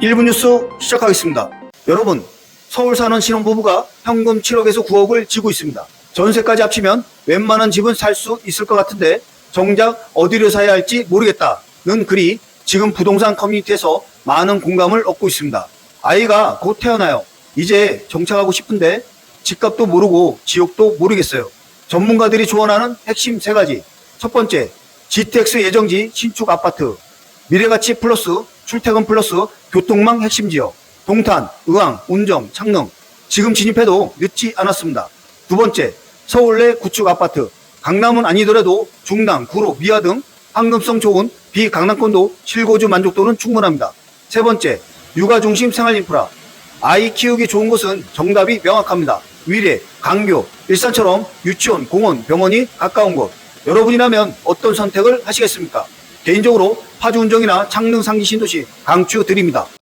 1분 뉴스 시작하겠습니다. 여러분, 서울 사는 신혼부부가 현금 7억에서 9억을 지고 있습니다. 전세까지 합치면 웬만한 집은 살 수 있을 것 같은데 정작 어디를 사야 할지 모르겠다는 글이 지금 부동산 커뮤니티에서 많은 공감을 얻고 있습니다. 아이가 곧 태어나요. 이제 정착하고 싶은데 집값도 모르고 지역도 모르겠어요. 전문가들이 조언하는 핵심 세 가지. 첫 번째, GTX 예정지 신축 아파트. 미래가치 플러스 출퇴근 플러스 교통망 핵심 지역. 동탄, 의왕, 운정, 창릉. 지금 진입해도 늦지 않았습니다. 두 번째, 서울 내 구축 아파트. 강남은 아니더라도 중랑, 구로, 미아 등 황금성 좋은 비강남권도 실거주 만족도는 충분합니다. 세 번째, 육아 중심 생활 인프라. 아이 키우기 좋은 곳은 정답이 명확합니다. 위례, 강교, 일산처럼 유치원, 공원, 병원이 가까운 곳. 여러분이라면 어떤 선택을 하시겠습니까? 개인적으로 파주 운정이나 창릉 상기 신도시 강추 드립니다.